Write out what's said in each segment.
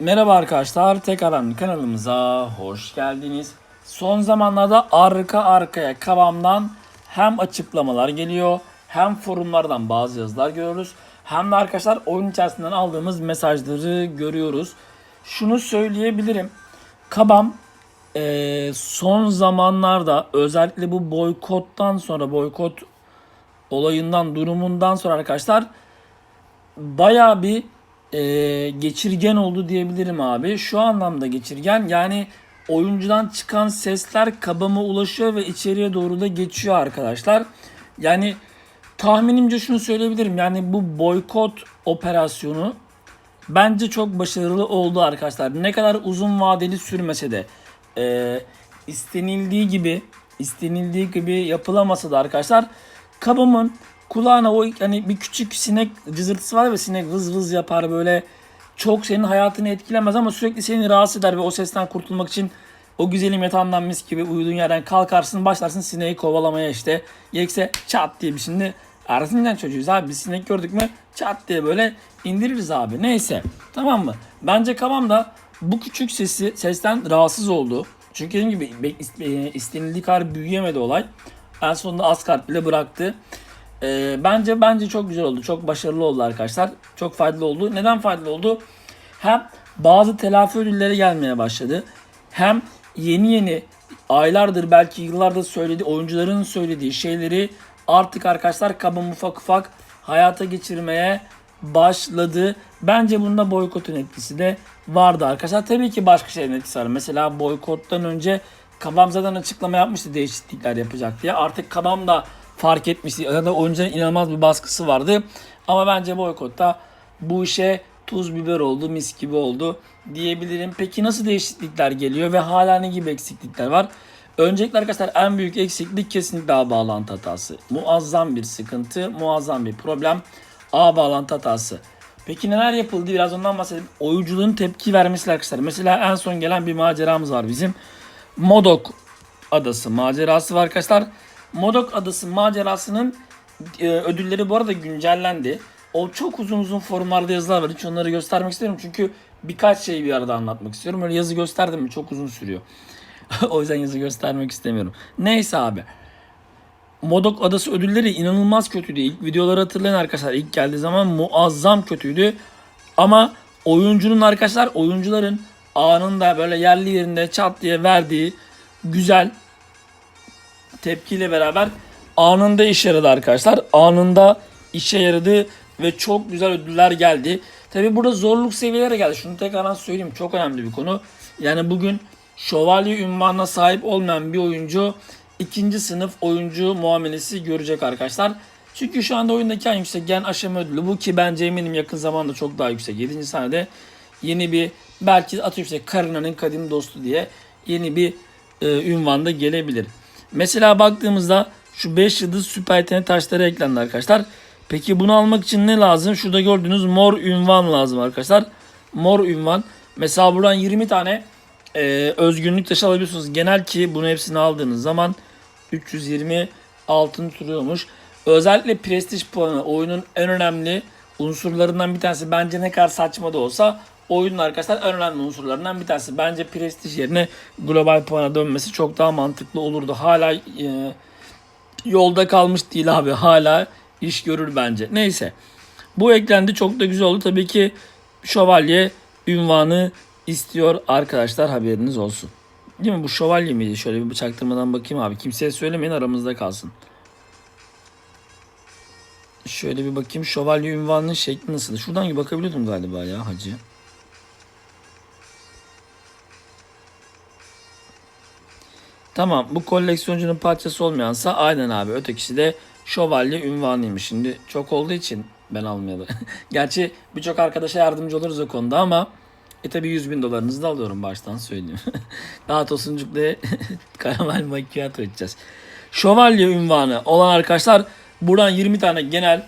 Merhaba arkadaşlar, tekrardan kanalımıza hoş geldiniz. Son zamanlarda arka arkaya kavamdan hem açıklamalar geliyor, hem forumlardan bazı yazılar görüyoruz. Hem de arkadaşlar oyun içerisinden aldığımız mesajları görüyoruz. Şunu söyleyebilirim. Kabam eee, son zamanlarda özellikle bu boykottan sonra boykot olayından durumundan sonra arkadaşlar bayağı bir e, geçirgen oldu diyebilirim abi. Şu anlamda geçirgen yani oyuncudan çıkan sesler kabama ulaşıyor ve içeriye doğru da geçiyor arkadaşlar. Yani tahminimce şunu söyleyebilirim. Yani bu boykot operasyonu bence çok başarılı oldu arkadaşlar. Ne kadar uzun vadeli sürmese de e, istenildiği gibi istenildiği gibi yapılamasa da arkadaşlar kabımın kulağına o hani bir küçük sinek cızırtısı var ve sinek vız vız yapar böyle çok senin hayatını etkilemez ama sürekli seni rahatsız eder ve o sesten kurtulmak için o güzelim yatağından mis gibi uyuduğun yerden kalkarsın başlarsın sineği kovalamaya işte. Yekse çat diye bir şimdi Erzincan çocuğuyuz abi biz sinek gördük mü çat diye böyle indiririz abi. Neyse tamam mı? Bence Kavam da bu küçük sesi sesten rahatsız oldu. Çünkü dediğim gibi istenildiği kadar büyüyemedi olay. En sonunda az kart bile bıraktı. Ee, bence bence çok güzel oldu. Çok başarılı oldu arkadaşlar. Çok faydalı oldu. Neden faydalı oldu? Hem bazı telafi ödülleri gelmeye başladı. Hem yeni yeni aylardır belki yıllardır söylediği oyuncuların söylediği şeyleri artık arkadaşlar kabım ufak ufak hayata geçirmeye başladı. Bence bunda boykotun etkisi de vardı arkadaşlar. Tabii ki başka şeylerin etkisi var. Mesela boykottan önce Kabam zaten açıklama yapmıştı değişiklikler yapacak diye. Artık Kabam da fark etmişti. Ya da oyuncuların inanılmaz bir baskısı vardı. Ama bence boykotta bu işe tuz biber oldu, mis gibi oldu diyebilirim. Peki nasıl değişiklikler geliyor ve hala ne gibi eksiklikler var? Öncelikle arkadaşlar en büyük eksiklik kesinlikle ağ bağlantı hatası. Muazzam bir sıkıntı, muazzam bir problem. Ağ bağlantı hatası. Peki neler yapıldı? Biraz ondan bahsedelim. Oyuncuların tepki vermesi arkadaşlar. Mesela en son gelen bir maceramız var bizim. Modok adası macerası var arkadaşlar. Modok adası macerasının e, ödülleri bu arada güncellendi. O çok uzun uzun forumlarda yazılar var. Hiç onları göstermek istiyorum çünkü birkaç şeyi bir arada anlatmak istiyorum. Öyle yazı gösterdim mi çok uzun sürüyor. o yüzden yazı göstermek istemiyorum. Neyse abi. Modok Adası ödülleri inanılmaz kötüydü. İlk videoları hatırlayın arkadaşlar. İlk geldiği zaman muazzam kötüydü. Ama oyuncunun arkadaşlar oyuncuların anında böyle yerli yerinde çat diye verdiği güzel tepkiyle beraber anında işe yaradı arkadaşlar. Anında işe yaradı ve çok güzel ödüller geldi. Tabi burada zorluk seviyeleri geldi. Şunu tekrardan söyleyeyim çok önemli bir konu. Yani bugün şövalye ünvanına sahip olmayan bir oyuncu ikinci sınıf oyuncu muamelesi görecek arkadaşlar. Çünkü şu anda oyundaki en yüksek gen aşama ödülü bu ki bence eminim yakın zamanda çok daha yüksek. 7. saniyede yeni bir belki atıyorum işte Karina'nın kadim dostu diye yeni bir e, ünvan da gelebilir. Mesela baktığımızda şu 5 yıldız süper yetenek taşları eklendi arkadaşlar. Peki bunu almak için ne lazım? Şurada gördüğünüz mor ünvan lazım arkadaşlar. Mor ünvan. Mesela buradan 20 tane e, özgünlük taşı alabiliyorsunuz. Genel ki bunu hepsini aldığınız zaman 320 altın turuyormuş. Özellikle prestij puanı oyunun en önemli unsurlarından bir tanesi. Bence ne kadar saçma da olsa oyunun arkadaşlar en önemli unsurlarından bir tanesi. Bence prestij yerine global puana dönmesi çok daha mantıklı olurdu. Hala e, yolda kalmış değil abi. Hala iş görür bence. Neyse. Bu eklendi. Çok da güzel oldu. Tabii ki şövalye ünvanı istiyor arkadaşlar haberiniz olsun. Değil mi? Bu şövalye miydi? Şöyle bir bıçaktırmadan bakayım abi. Kimseye söylemeyin aramızda kalsın. Şöyle bir bakayım şövalye ünvanının şekli nasıl? Şuradan bakabiliyordum galiba ya hacı. Tamam bu koleksiyoncunun parçası olmayansa aynen abi. Ötekisi de şövalye ünvanıymış. Şimdi çok olduğu için ben almayalı. Gerçi birçok arkadaşa yardımcı oluruz o konuda ama e tabi 100 bin dolarınızı da alıyorum baştan söyleyeyim. Daha tosuncukla karamel macchiato içeceğiz. Şövalye ünvanı olan arkadaşlar buradan 20 tane genel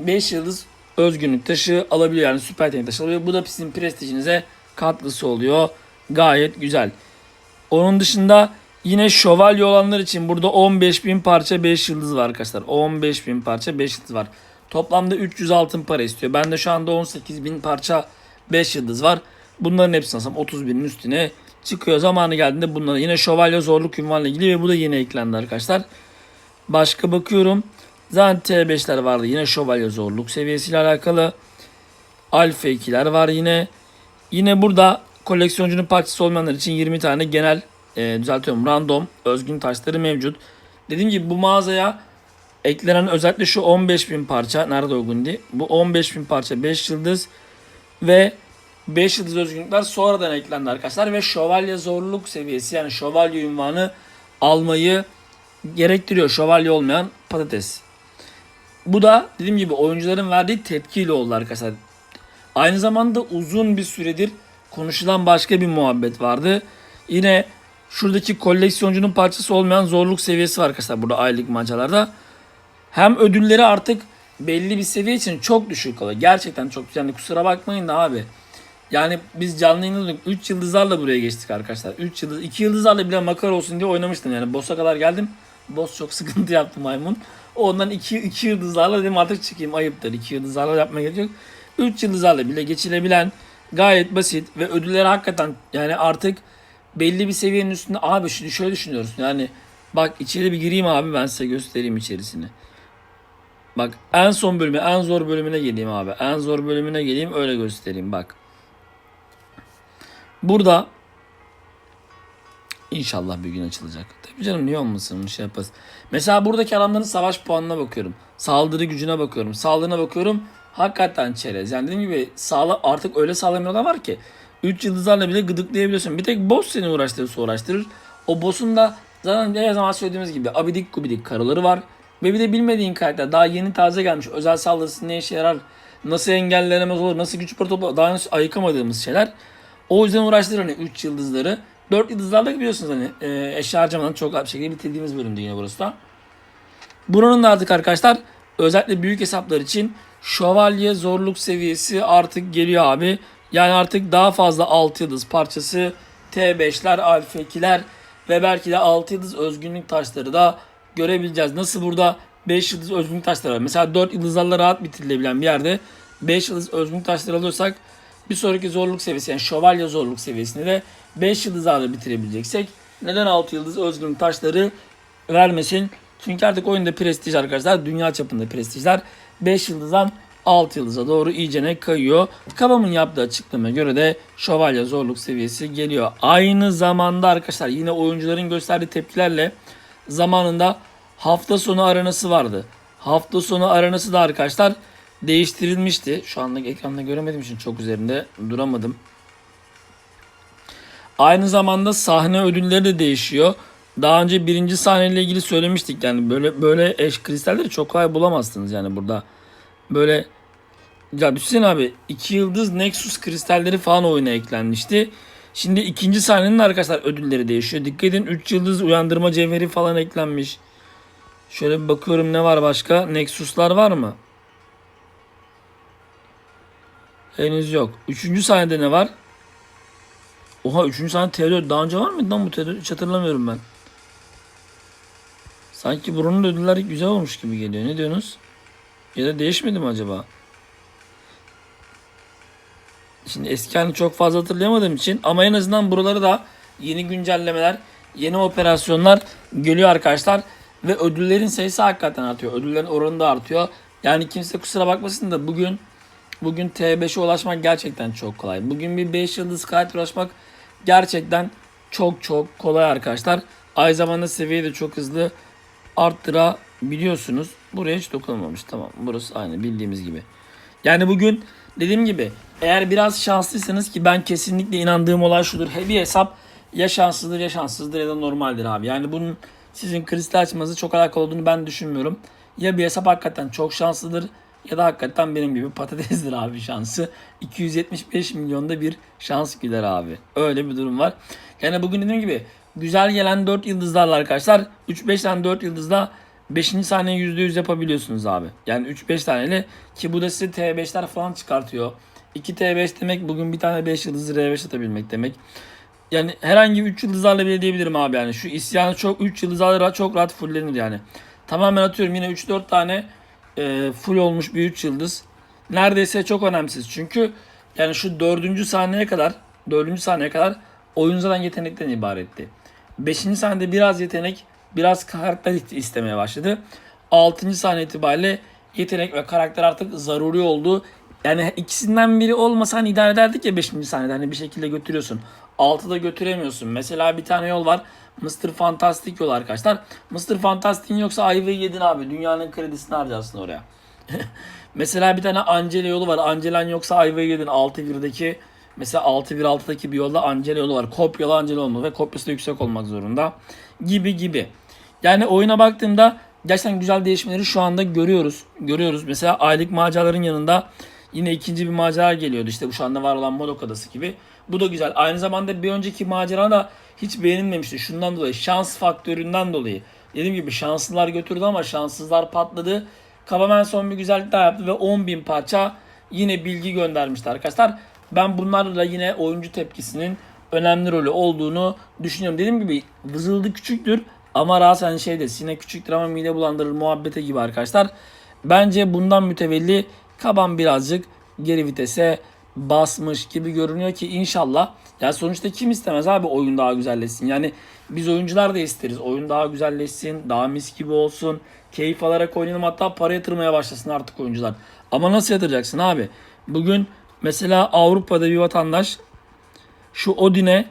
5 yıldız özgünlük taşı alabiliyor. Yani süper yetenek taşı alabiliyor. Bu da sizin prestijinize katkısı oluyor. Gayet güzel. Onun dışında yine şövalye olanlar için burada 15.000 parça 5 yıldız var arkadaşlar. 15.000 parça 5 yıldız var. Toplamda 300 altın para istiyor. Bende şu anda 18.000 parça 5 yıldız var. Bunların hepsi aslında 31'in üstüne çıkıyor. Zamanı geldiğinde bunlara yine şövalye zorluk ünvanla ilgili ve bu da yine eklendi arkadaşlar. Başka bakıyorum. Zaten T5'ler vardı. Yine şövalye zorluk seviyesiyle alakalı. Alfa 2'ler var yine. Yine burada koleksiyoncunun parçası olmayanlar için 20 tane genel e, düzeltiyorum random özgün taşları mevcut. Dediğim gibi bu mağazaya eklenen özellikle şu 15.000 parça nerede uygun diye. Bu 15.000 parça 5 yıldız ve 5 yıldız özgünlükler sonradan eklendi arkadaşlar ve şövalye zorluk seviyesi yani şövalye ünvanı almayı gerektiriyor. Şövalye olmayan patates. Bu da dediğim gibi oyuncuların verdiği tepkiyle oldu arkadaşlar. Aynı zamanda uzun bir süredir konuşulan başka bir muhabbet vardı. Yine şuradaki koleksiyoncunun parçası olmayan zorluk seviyesi var arkadaşlar burada aylık maçalarda. Hem ödülleri artık belli bir seviye için çok düşük kalıyor. Gerçekten çok yani kusura bakmayın da abi. Yani biz canlı yayınladık 3 yıldızlarla buraya geçtik arkadaşlar. 3 yıldız 2 yıldızlarla bile makar olsun diye oynamıştım yani. Boss'a kadar geldim. Boss çok sıkıntı yaptı maymun. Ondan 2 2 yıldızlarla dedim artık çıkayım ayıptır. 2 yıldızlarla yapmaya gerek yok. 3 yıldızlarla bile geçilebilen gayet basit ve ödülleri hakikaten yani artık belli bir seviyenin üstünde abi şimdi şöyle düşünüyoruz. Yani bak içeri bir gireyim abi ben size göstereyim içerisini. Bak en son bölüme en zor bölümüne geleyim abi. En zor bölümüne geleyim öyle göstereyim bak. Burada İnşallah bir gün açılacak. Tabii canım niye olmasın şey yaparız. Mesela buradaki adamların savaş puanına bakıyorum. Saldırı gücüne bakıyorum. Saldırına bakıyorum. Hakikaten çerez. Yani dediğim gibi sağla, artık öyle sağlamıyorlar var ki. 3 yıldızlarla bile gıdıklayabiliyorsun. Bir tek boss seni uğraştırırsa uğraştırır. O boss'un da zaten her zaman söylediğimiz gibi abidik gubidik karıları var. Ve bir de bilmediğin karakter daha yeni taze gelmiş. Özel saldırısı ne işe yarar? Nasıl engellenemez olur? Nasıl güç protopu daha henüz ayıkamadığımız şeyler. O yüzden uğraştırır hani 3 yıldızları. 4 yıldızlarla biliyorsunuz hani e, eşya harcamadan çok az bir şekilde bitirdiğimiz bölümdü yine burası da. Buranın da artık arkadaşlar özellikle büyük hesaplar için şövalye zorluk seviyesi artık geliyor abi. Yani artık daha fazla 6 yıldız parçası T5'ler, Alfa 2'ler ve belki de 6 yıldız özgünlük taşları da görebileceğiz. Nasıl burada 5 yıldız özgünlük taşları var. Mesela 4 yıldızlarla rahat bitirilebilen bir yerde 5 yıldız özgünlük taşları alıyorsak bir sonraki zorluk seviyesi yani şövalye zorluk seviyesini de 5 yıldızlarla bitirebileceksek neden 6 yıldız özgürlük taşları vermesin? Çünkü artık oyunda prestij arkadaşlar dünya çapında prestijler 5 yıldızdan 6 yıldıza doğru iyicene kayıyor. Kavam'ın yaptığı açıklamaya göre de şövalye zorluk seviyesi geliyor. Aynı zamanda arkadaşlar yine oyuncuların gösterdiği tepkilerle zamanında hafta sonu aranası vardı. Hafta sonu aranası da arkadaşlar değiştirilmişti. Şu anda ekranda göremediğim için çok üzerinde duramadım. Aynı zamanda sahne ödülleri de değişiyor. Daha önce birinci sahneyle ilgili söylemiştik yani böyle böyle eş kristalleri çok kolay bulamazsınız yani burada. Böyle ya düşünsene abi 2 yıldız Nexus kristalleri falan oyuna eklenmişti. Şimdi ikinci sahnenin arkadaşlar ödülleri değişiyor. Dikkat edin 3 yıldız uyandırma cevheri falan eklenmiş. Şöyle bir bakıyorum ne var başka? Nexus'lar var mı? Henüz yok. Üçüncü sahnede ne var? Oha üçüncü sahne T4 daha önce var mıydı lan bu T4 hiç hatırlamıyorum ben. Sanki buranın ödülleri güzel olmuş gibi geliyor. Ne diyorsunuz? Ya da değişmedi mi acaba? Şimdi eski halini çok fazla hatırlayamadığım için ama en azından buraları da yeni güncellemeler, yeni operasyonlar geliyor arkadaşlar. Ve ödüllerin sayısı hakikaten artıyor. Ödüllerin oranı da artıyor. Yani kimse kusura bakmasın da bugün bugün T5'e ulaşmak gerçekten çok kolay. Bugün bir 5 yıldız kayıt ulaşmak gerçekten çok çok kolay arkadaşlar. Aynı zamanda seviyeyi de çok hızlı arttırabiliyorsunuz. Buraya hiç dokunulmamış. Tamam burası aynı bildiğimiz gibi. Yani bugün dediğim gibi eğer biraz şanslıysanız ki ben kesinlikle inandığım olay şudur. Bir hesap ya şanssızdır ya şanssızdır ya da normaldir abi. Yani bunun sizin kristal açmanızı çok alakalı olduğunu ben düşünmüyorum. Ya bir hesap hakikaten çok şanslıdır ya da hakikaten benim gibi patatesdir abi şansı. 275 milyonda bir şans gider abi. Öyle bir durum var. Yani bugün dediğim gibi güzel gelen 4 yıldızlarla arkadaşlar 3-5 tane 4 yıldızla 5. saniye %100 yapabiliyorsunuz abi. Yani 3-5 taneli ki bu da size T5'ler falan çıkartıyor. 2 T5 demek bugün bir tane 5 yıldızı R5 atabilmek demek. Yani herhangi 3 yıldızlarla bile diyebilirim abi yani. Şu isyanı çok 3 yıldızlarla çok rahat fullenir yani. Tamamen atıyorum yine 3-4 tane e, full olmuş bir 3 yıldız. Neredeyse çok önemsiz. Çünkü yani şu dördüncü sahneye kadar 4. sahneye kadar oyun zaten yetenekten ibaretti. 5. sahnede biraz yetenek, biraz karakter istemeye başladı. 6. sahne itibariyle yetenek ve karakter artık zaruri oldu. Yani ikisinden biri olmasa hani idare ederdik ya 5. sahnede hani bir şekilde götürüyorsun. 6'da götüremiyorsun. Mesela bir tane yol var. Mr. Fantastic yol arkadaşlar. Mr. Fantastic'in yoksa ayvayı yedin abi. Dünyanın kredisini harcarsın oraya. Mesela bir tane Angela yolu var. Angela'nın yoksa ayvayı yedin 6-1'deki. Mesela 6-1-6'daki bir yolda Angela yolu var. Kopyalı Angela olmalı ve kopyası da yüksek olmak zorunda. Gibi gibi. Yani oyuna baktığımda gerçekten güzel değişimleri şu anda görüyoruz. Görüyoruz. Mesela aylık maceraların yanında yine ikinci bir macera geliyordu. İşte şu anda var olan Modok Adası gibi. Bu da güzel. Aynı zamanda bir önceki macera da hiç beğenilmemişti. Şundan dolayı şans faktöründen dolayı. Dediğim gibi şanslılar götürdü ama şanssızlar patladı. Kabamen son bir güzellik daha yaptı ve 10.000 parça yine bilgi göndermişti arkadaşlar. Ben bunlarla yine oyuncu tepkisinin önemli rolü olduğunu düşünüyorum. Dediğim gibi vızıldı küçüktür ama rahatsız hani şeyde sinek küçüktür ama mide bulandırır muhabbete gibi arkadaşlar. Bence bundan mütevelli Kaban birazcık geri vitese basmış gibi görünüyor ki inşallah. Ya sonuçta kim istemez abi oyun daha güzelleşsin. Yani biz oyuncular da isteriz. Oyun daha güzelleşsin, daha mis gibi olsun. Keyif alarak oynayalım hatta para yatırmaya başlasın artık oyuncular. Ama nasıl yatıracaksın abi? Bugün mesela Avrupa'da bir vatandaş şu Odin'e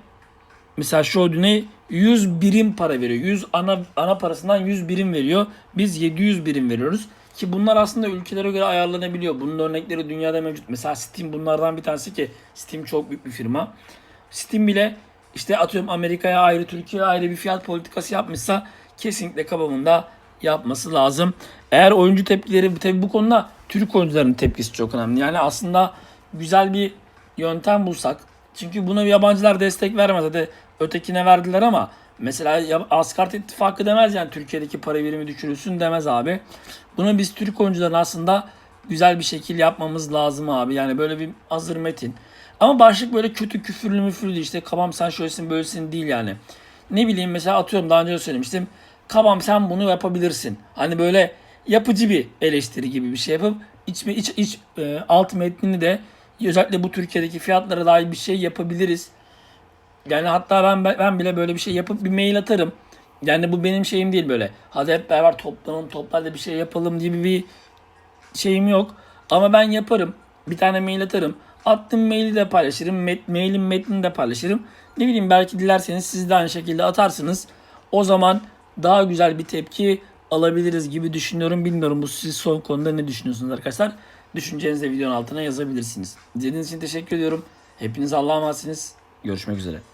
mesela şu Odin'e 100 birim para veriyor. 100 ana ana parasından 100 birim veriyor. Biz 700 birim veriyoruz. Ki bunlar aslında ülkelere göre ayarlanabiliyor. Bunun örnekleri dünyada mevcut. Mesela Steam bunlardan bir tanesi ki Steam çok büyük bir firma. Steam bile işte atıyorum Amerika'ya ayrı, Türkiye'ye ayrı bir fiyat politikası yapmışsa kesinlikle kabamında yapması lazım. Eğer oyuncu tepkileri tabii bu konuda Türk oyuncuların tepkisi çok önemli. Yani aslında güzel bir yöntem bulsak. Çünkü buna yabancılar destek vermez. Hadi ötekine verdiler ama mesela Asgard ittifakı demez yani Türkiye'deki para birimi düşürülsün demez abi. Bunu biz Türk oyuncuların aslında güzel bir şekil yapmamız lazım abi. Yani böyle bir hazır metin. Ama başlık böyle kötü küfürlü müfürlü işte kabam sen şöylesin böylesin değil yani. Ne bileyim mesela atıyorum daha önce söylemiştim. Kabam sen bunu yapabilirsin. Hani böyle yapıcı bir eleştiri gibi bir şey yapıp iç, iç, iç e, alt metnini de özellikle bu Türkiye'deki fiyatlara dair bir şey yapabiliriz. Yani hatta ben ben bile böyle bir şey yapıp bir mail atarım. Yani bu benim şeyim değil böyle. Hadi hep beraber toplanalım toplarla bir şey yapalım gibi bir şeyim yok. Ama ben yaparım. Bir tane mail atarım. Attığım maili de paylaşırım. Met, mailin metnini de paylaşırım. Ne bileyim belki dilerseniz siz de aynı şekilde atarsınız. O zaman daha güzel bir tepki alabiliriz gibi düşünüyorum. Bilmiyorum bu siz son konuda ne düşünüyorsunuz arkadaşlar? Düşüncenizi de videonun altına yazabilirsiniz. İzlediğiniz için teşekkür ediyorum. Hepiniz Allah'a emanetsiniz. Görüşmek üzere.